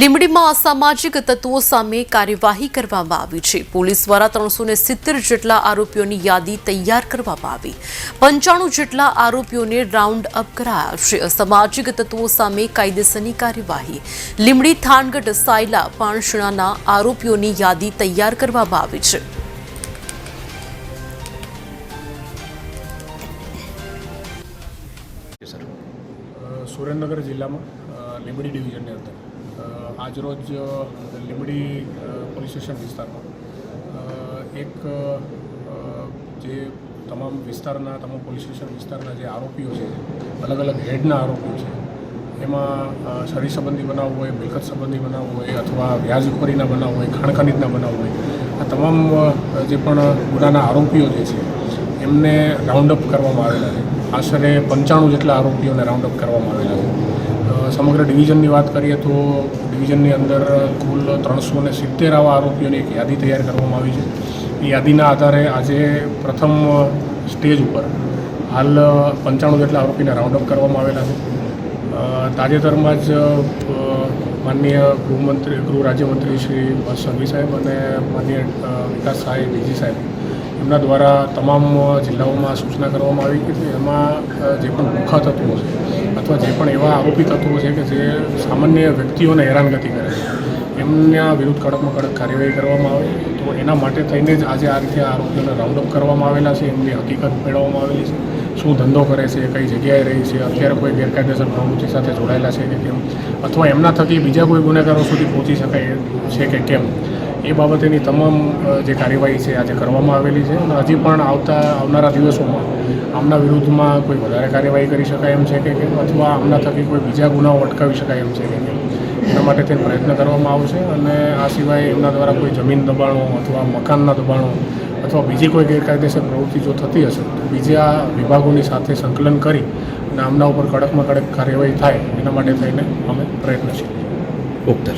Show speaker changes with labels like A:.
A: લીંબડીમાં અસામાજિક તત્વો સામે કાર્યવાહી કરવામાં આવી છે. પોલીસ દ્વારા ત્રણસો ને સિત્તેર જેટલા આરોપીઓની યાદી તૈયાર કરવામાં આવી. પંચાણું જેટલા આરોપીઓને રાઉન્ડ અપ કરાયા છે. અસામાજિક તત્વો સામે કાયદેસરની કાર્યવાહી. લીંબડી થાનગઢ સાયલા પાણશણાના આરોપીઓની યાદી તૈયાર કરવામાં આવી છે.
B: સુરેન્દ્રનગર જિલ્લામાં લીંબડી ડિવિઝનની અંદર. આજરોજ લીંબડી પોલીસ સ્ટેશન વિસ્તારમાં. એક જે તમામ વિસ્તારના, તમામ પોલીસ સ્ટેશન વિસ્તારના જે આરોપીઓ છે, અલગ અલગ હેડના આરોપીઓ છે, એમાં શરીર સંબંધી બનાવ હોય, મિલકત સંબંધી બનાવ હોય, અથવા વ્યાજખોરીના બનાવ હોય, ખાણ બનાવ હોય, આ તમામ જે પણ ગુનાના આરોપીઓ જે છે, એમને રાઉન્ડ અપ કરવામાં આવેલા છે. આશરે પંચાણું જેટલા આરોપીઓને રાઉન્ડ અપ કરવામાં આવેલા છે. સમગ્ર ડિવિઝનની વાત કરીએ તો ડિવિઝનની અંદર કુલ ત્રણસો ને સિત્તેર આવા આરોપીઓની એક યાદી તૈયાર કરવામાં આવી છે. એ યાદીના આધારે આજે પ્રથમ સ્ટેજ ઉપર હાલ પંચાણું જેટલા આરોપીને રાઉન્ડ અપ કરવામાં આવેલા છે. તાજેતરમાં જ માનનીય ગૃહમંત્રી, ગૃહ રાજ્યમંત્રી શ્રી હર્ષ સાહેબ અને માનનીય વિકાસ સાહેબ ડીજી સાહેબ એમના દ્વારા તમામ જિલ્લાઓમાં સૂચના કરવામાં આવી કે એમાં જે પણ દુઃખદ હતું છે અથવા જે પણ એવા આરોપી તત્વો છે કે જે સામાન્ય વ્યક્તિઓને હેરાનગતિ કરે છે, એમના વિરુદ્ધ કડકમાં કડક કાર્યવાહી કરવામાં આવે, તો એના માટે થઈને જ આજે આ રીતે આરોપીઓને રાઉન્ડ અપ કરવામાં આવેલા છે, એમની હકીકત મેળવવામાં આવેલી છે, શું ધંધો કરે છે, કઈ જગ્યાએ રહી છે, અત્યારે કોઈ ગેરકાયદેસર પ્રવૃત્તિ સાથે જોડાયેલા છે કે કેમ? અથવા એમના થકી બીજા કોઈ ગુનેગારો સુધી પહોંચી શકાય છે કે કેમ? એ બાબતેની તમામ જે કાર્યવાહી છે આજે કરવામાં આવેલી છે અને હજી પણ આવતા, આવનારા દિવસોમાં આમના વિરુદ્ધમાં કોઈ વધારે કાર્યવાહી કરી શકાય એમ છે કે કેમ? અથવા આમના થકી કોઈ બીજા ગુનાઓ અટકાવી શકાય એમ છે કે એના માટે તે પ્રયત્ન કરવામાં આવશે અને આ સિવાય એમના દ્વારા કોઈ જમીન દબાણો અથવા મકાનના દબાણો અથવા બીજી કોઈ ગેરકાયદેસર પ્રવૃત્તિ જો થતી હશે, તો બીજા વિભાગોની સાથે સંકલન કરી અને આમના ઉપર કડકમાં કડક કાર્યવાહી થાય એના માટે થઈને અમે પ્રયત્નશીલ.
C: ઓકે